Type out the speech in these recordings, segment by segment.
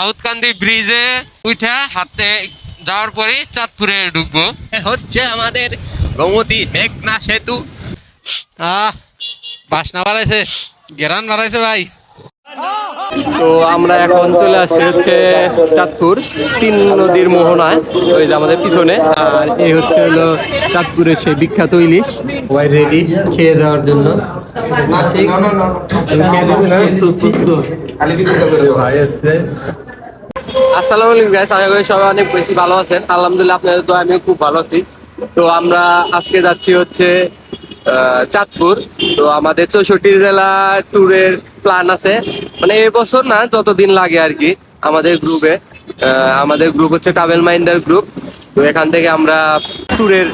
সাউথকান্দি ব্রিজে উঠা হাতে যাওয়ার পরে চাঁদপুরে ঢুকবো। হচ্ছে আমাদের গোমতী মেঘনা সেতু। আহ বাসনা বাড়াইছে গেরান বাড়াইছে ভাই। তো আমরা এখন চলে আসছি হচ্ছে চাঁদপুর তিন নদীর মোহনায় ওই যে আমাদের পিছনে। আর এই হচ্ছে হলো চাঁদপুরের সেই বিখ্যাত ইলিশ। ওয়াই রেডি খেয়ে দেওয়ার জন্য। খেয়ে দেবে না? আসসালামু আলাইকুম গাইস আশা করি সবাই অনেক বেশি ভালো আছেন। আলহামদুলিল্লাহ আপনাদের তো আমি খুব ভালো আছি। তো আমরা আজকে যাচ্ছি হচ্ছে চাঁদপুর। তো আমাদের চৌষট্টি জেলা ট্যুরের প্ল্যান আছে। মানে এবছর না, যতদিন লাগে আর কি, আমাদের গ্রুপে আমাদের গ্রুপ হচ্ছে ট্রাভেল মাইন্ডার গ্রুপ তো এখান থেকে আমরা ট্যুরের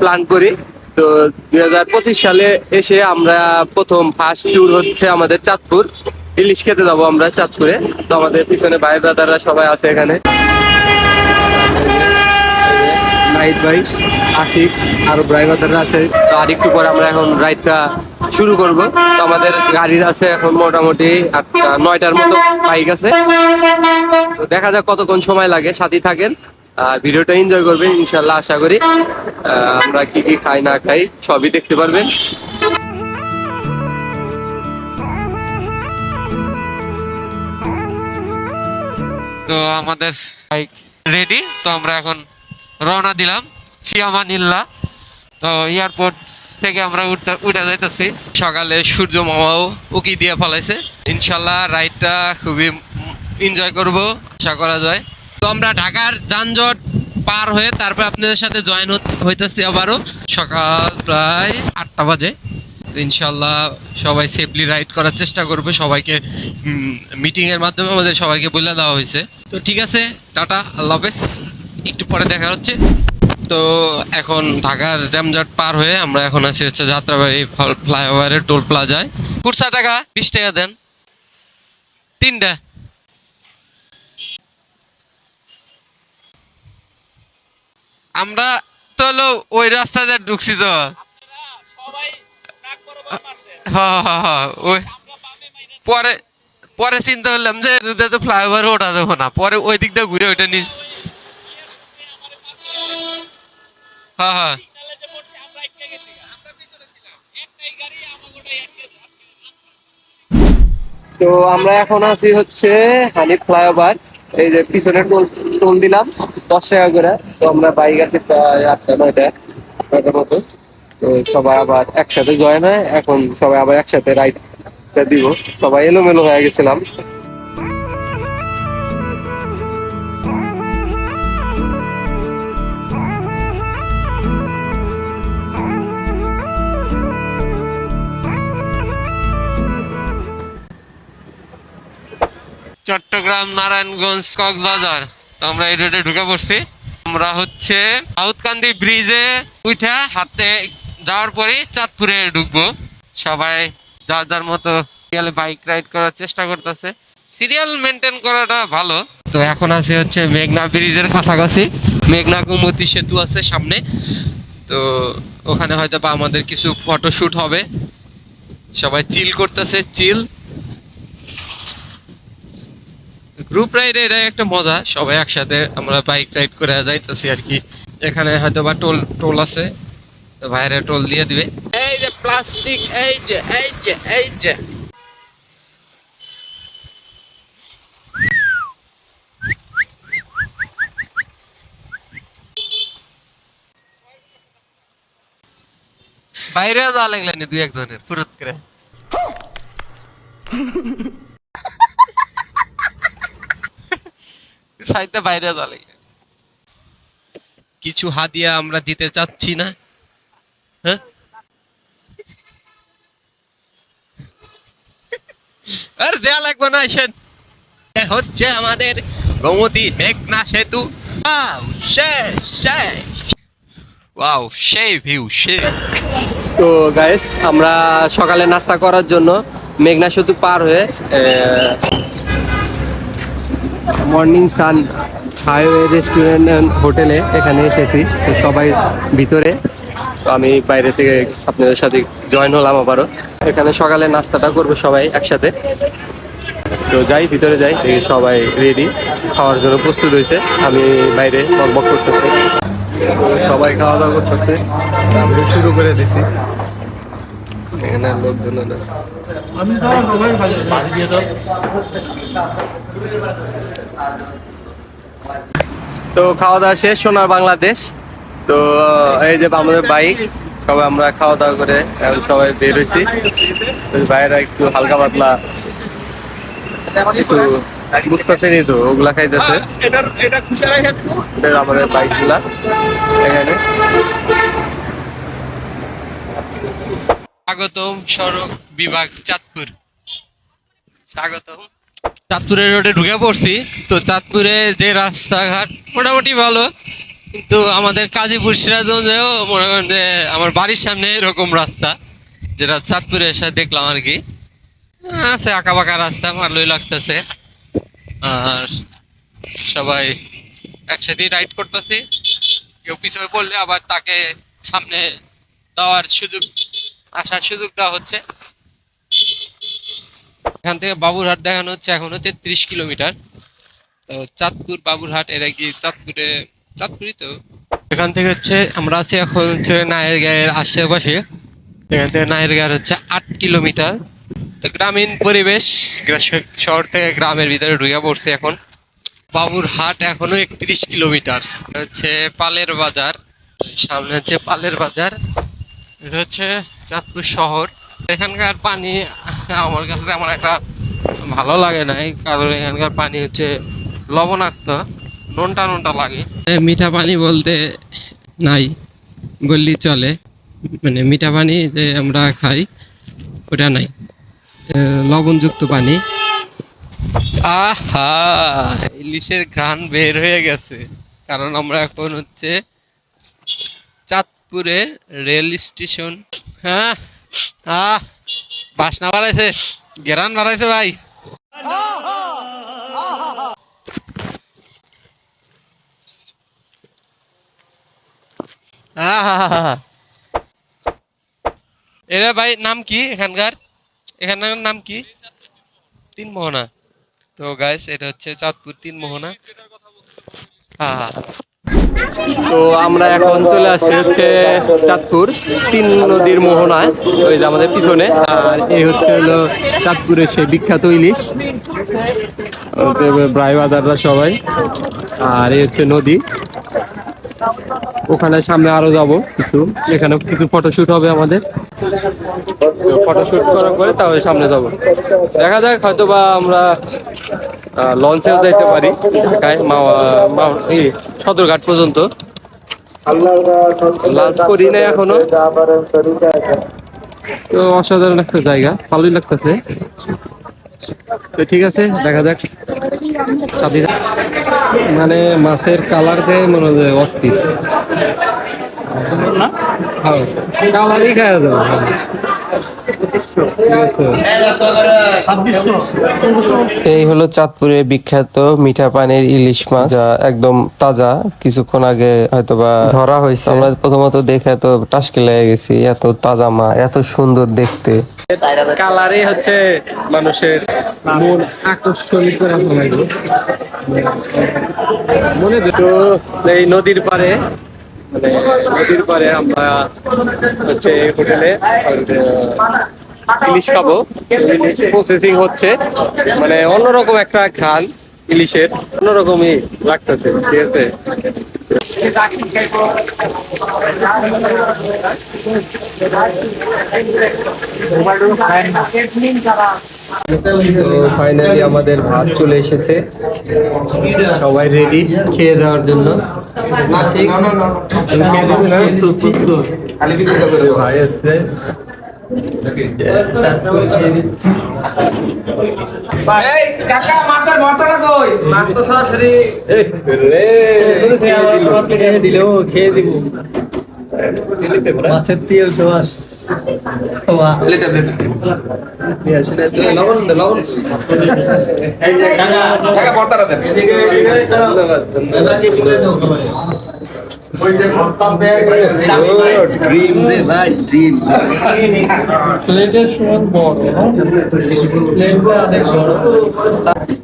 প্ল্যান করি। তো দুই হাজার পঁচিশ সালে এসে আমরা প্রথম ফার্স্ট ট্যুর হচ্ছে আমাদের চাঁদপুর। ইলিশ খেতে যাব আমরা চাঁদপুরে। তো আমাদের পিছনে ভাই ব্রাদাররা সবাই আছে এখানে। নাইট ভাই, আশিক আর ভাই ব্রাদাররা আছে। তো আর একটু পরে আমরা এখন রাইডটা শুরু করব। তো আমাদের গাড়ি আছে এখন মোটামুটি আটটা, নয়টার মতো বাইক আছে। তো দেখা যাক কতক্ষণ সময় লাগে সাথে থাকেন। আর ভিডিওটা এনজয় করবেন, ইনশাল্লাহ আশা করি। আমরা কি কি খাই না খাই সবই দেখতে পারবেন। তো আমাদের বাইক রেডি তো আমরা এখন রওনা দিলাম ফিয়ামানিল্লা তো এয়ারপোর্ট থেকে আমরা উঠে যাইতেছি। সকালে সূর্য মামাও উকি দিয়ে ফলাইছে ইনশাল্লাহ রাইডটা খুবই এনজয় করব, আশা করা যায়। তো আমরা ঢাকার যানজট পার হয়ে তারপর আপনাদের সাথে জয়েন হইতেছি আবারও। সকাল প্রায় আটটা বাজে। ইনশাল্লাহ সবাই সেফলি রাইড করার চেষ্টা করবে। সবাইকে মিটিং এর মাধ্যমে আমাদের সবাইকে বলে দেওয়া হয়েছে। তো ঠিক আছে, টাটা, আল্লাহ একটু পরে দেখা হচ্ছে। তো এখন ঢাকার জ্যামজট পার হয়ে আমরা এখন আছি হচ্ছে যাত্রাবাড়ি ফ্লাইওভারের টোল প্লাজায়। কুড়সা টাকা, বিশ টাকা দেন। তিনটা। আমরা তো হলো ওই রাস্তাতে ঢুকছি তো। ওই পরে পরে চিন্তা করলাম যে রুদে তো ফ্লাইওভার ওঠা যাব না। পরে ওই দিক দিয়ে ঘুরে ওইটা নি হ্যাঁ তো আমরা এখন আছি হচ্ছে হানিফ ফ্লাইওভার। এই যে পিছনে টোল টোল দিলাম, দশ টাকা করে। তো আমরা বাইক আছি প্রায় আটটা, নয়টা, নয়টার মতো। তো সবাই আবার একসাথে জয়েন হয়। এখন সবাই আবার একসাথে রাইডটা দিব। সবাই এলোমেলো হয়ে গেছিলাম। চট্টগ্রাম, নারায়ণগঞ্জ, কক্সবাজার। তো আমরা এই রোডে ঢুকে পড়ছি। আমরা হচ্ছে সাউথকান্দি ব্রিজে উঠে হাতে যাওয়ার পরে চাঁদপুরে ঢুকবো। সবাই যার যার মতো বাইক রাইড করার চেষ্টা করতেছে। সিরিয়াল মেনটেন করাটা ভালো। তো এখন আছে হচ্ছে মেঘনা ব্রিজের কাছাকাছি মেঘনা গোমতী সেতু আছে সামনে। তো ওখানে হয়তো বা আমাদের কিছু ফটোশুট হবে। সবাই চিল করতেছে চিল গ্রুপ রাইড এটা একটা মজা। সবাই একসাথে আমরা বাইক রাইড করে যাইতেছি আর কি। এখানে হয়তো বা টোল টোল আছে। তো বাইরে টোল দিয়ে দিবে। এই যে প্লাস্টিক এই যে এই যে এই যে। বাইরে যাওয়া লাগলেন দুই একজনের ফুরত করে। সাইতে বাইরে যাওয়া লাগলেন কিছু হাদিয়া আমরা দিতে চাচ্ছি না। হ্যাঁ? আর দেয়া লাগবে না এসেন এ হচ্ছে আমাদের গোমতী মেঘনা সেতু। ওয়াও সেই ভিউ সেই তো গাইস আমরা সকালে নাস্তা করার জন্য মেঘনা সেতু পার হয়ে মর্নিং সান হাইওয়ে রেস্টুরেন্ট হোটেলে এখানে এসেছি। তো সবাই ভিতরে আমি বাইরে থেকে আপনাদের সাথে জয়েন হলাম আবারও। এখানে সকালে নাস্তাটা করব সবাই একসাথে। তো যাই ভিতরে যাই দেখি সবাই রেডি খাওয়ার জন্য প্রস্তুত হয়েছে। আমি বাইরে বকবক করতেছি। সবাই খাওয়া দাওয়া করতেছে। আমি শুরু করে দিছি। এখানে লোকজন তো খাওয়া দাওয়া শেষ সোনার বাংলাদেশ। তো এই যে আমাদের বাইক সবাই আমরা খাওয়া দাওয়া করে এখন সবাই বের হয়েছি। বাইরে একটু হালকা পাতলা একটু বুঝতেছেনই তো ওগুলা খাইতেছে। আমাদের বাইকগুলা এখানে। স্বাগতম সড়ক বিভাগ চাঁদপুর। স্বাগতম। চাঁদপুরের রোডে ঢুকে পড়ছি। তো চাঁদপুরে যে রাস্তাঘাট মোটামুটি ভালো। কিন্তু আমাদের কাজীপুর সিরাজগঞ্জেও মনে করেন যে আমার বাড়ির সামনে এরকম রাস্তা, যেটা চাঁদপুরে এসে দেখলাম আর কি। আছে আঁকা বাঁকা রাস্তা, ভালোই লাগতেছে। আর সবাই একসাথে রাইড করতেছি। কেউ পিছনে পড়লে আবার তাকে সামনে দেওয়ার সুযোগ, আসার সুযোগ দেওয়া হচ্ছে। এখান থেকে বাবুরহাট দেখানো হচ্ছে এখনও তেত্রিশ কিলোমিটার। তো চাঁদপুর বাবুরহাট এটা কি চাঁদপুরে চাঁদপুরই তো। এখান থেকে হচ্ছে, আমরা আছি এখন হচ্ছে নায়ের গায়ের আশেপাশে। এখান থেকে নায়ের গায়ের হচ্ছে আট কিলোমিটার। তো গ্রামীণ পরিবেশ শহর থেকে গ্রামের ভিতরে ঢুকে পড়ছে এখন। বাবুরহাট এখনও একত্রিশ কিলোমিটার। হচ্ছে পালের বাজার। সামনে হচ্ছে পালের বাজার। এটা হচ্ছে চাঁদপুর শহর। এখানকার পানি আমার কাছে তেমন একটা ভালো লাগে না কারণ এখানকার পানি হচ্ছে লবণাক্ত। নোনটা নোনটা লাগে। মিঠা পানি বলতে নাই বললি চলে। মানে মিঠা পানি যে আমরা খাই ওটা নাই। আহ, লবণযুক্ত পানি। আহা ইলিশের ঘ্রাণ বের হয়ে গেছে। কারণ আমরা এখন হচ্ছে চাঁদপুরের রেল স্টেশন। হ্যাঁ আহ বাসনা বাড়াইছে গেরান বাড়াইছে ভাই। এরা ভাই নাম কি এখানকার? এখানকার নাম কি? তিন মোহনা। তো গাইস এটা হচ্ছে চাঁদপুর তিন মোহনা। তো আমরা এখন চলে আসছি হচ্ছে চাঁদপুর তিন নদীর মোহনায়, ওই যে আমাদের পিছনে। আর এই হচ্ছে হলো চাঁদপুরের সেই বিখ্যাত ইলিশ। ব্রাই বাজাররা সবাই। আর এই হচ্ছে নদী। ওখানে সামনে আরও যাব কিছু। এখানে কিছু ফটোশুট হবে আমাদের। ফটোশুট করার পরে তাহলে সামনে যাব। দেখা যাক হয়তো বা আমরা লঞ্চেও যাইতে পারি ঢাকায়, মাওয়া সদরঘাট পর্যন্ত। লাঞ্চ করি না এখনও। তো অসাধারণ একটা জায়গা, ভালোই লাগতেছে। তো ঠিক আছে দেখা যাক। মানে মাছের কালার দেয় মনে হয় অস্থির। না? কালারই খাওয়া যাবে। এই হলো চাঁদপুরে বিখ্যাত মিঠা পানির ইলিশ মাছ যা একদম তাজা। কিছুক্ষণ আগে হয়তোবা ধরা হয়েছে। আমরা প্রথমত দেখে এত টাসকে লেগে গেছি এত তাজা মাছ এত সুন্দর দেখতে। কালারে হচ্ছে মানুষের মন আকর্ষণীয় করে মনে দুটো এই নদীর পারে মানে নদীর পারে আমরা হচ্ছে হোটেলে ইলিশ খাব। প্রসেসিং হচ্ছে। মানে অন্যরকম একটা ঘ্রাণ ইলিশের, অন্যরকমই লাগতেছে, ঠিক আছে? তো ফাইনালি আমাদের ভাত চলে এসেছে। সবাই রেডি খেয়ে দেওয়ার জন্য। তুমি খেয়ে? ভাই আসছে। খেয়ে দিব। মাছের তেল ড্রিম প্লেটের সমান বড় প্লেটটা অনেক বড়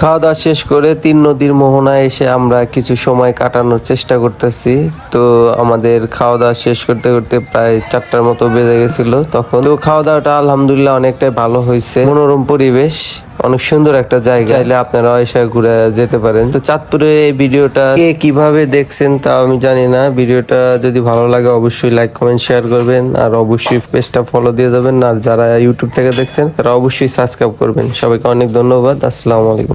খাওয়া দাওয়া শেষ করে তিন নদীর মোহনায় এসে আমরা কিছু সময় কাটানোর চেষ্টা করতেছি। তো আমাদের খাওয়া দাওয়া শেষ করতে করতে প্রায় চারটার মতো বেজে গেছিল। তখন তো খাওয়া দাওয়াটা আলহামদুলিল্লাহ অনেকটাই ভালো হয়েছে। মনোরম পরিবেশ, অনেক সুন্দর একটা জায়গা। চাইলে আপনারা এসে ঘুরে যেতে পারেন। তো চাঁদপুরের এই ভিডিওটা কে কীভাবে দেখছেন তা আমি জানি না। ভিডিওটা যদি ভালো লাগে অবশ্যই লাইক, কমেন্ট, শেয়ার করবেন। আর অবশ্যই পেজটা ফলো দিয়ে দেবেন। আর যারা ইউটিউব থেকে দেখছেন, তারা অবশ্যই সাবস্ক্রাইব করবেন। সবাইকে অনেক ধন্যবাদ। আসসালামু আলাইকুম।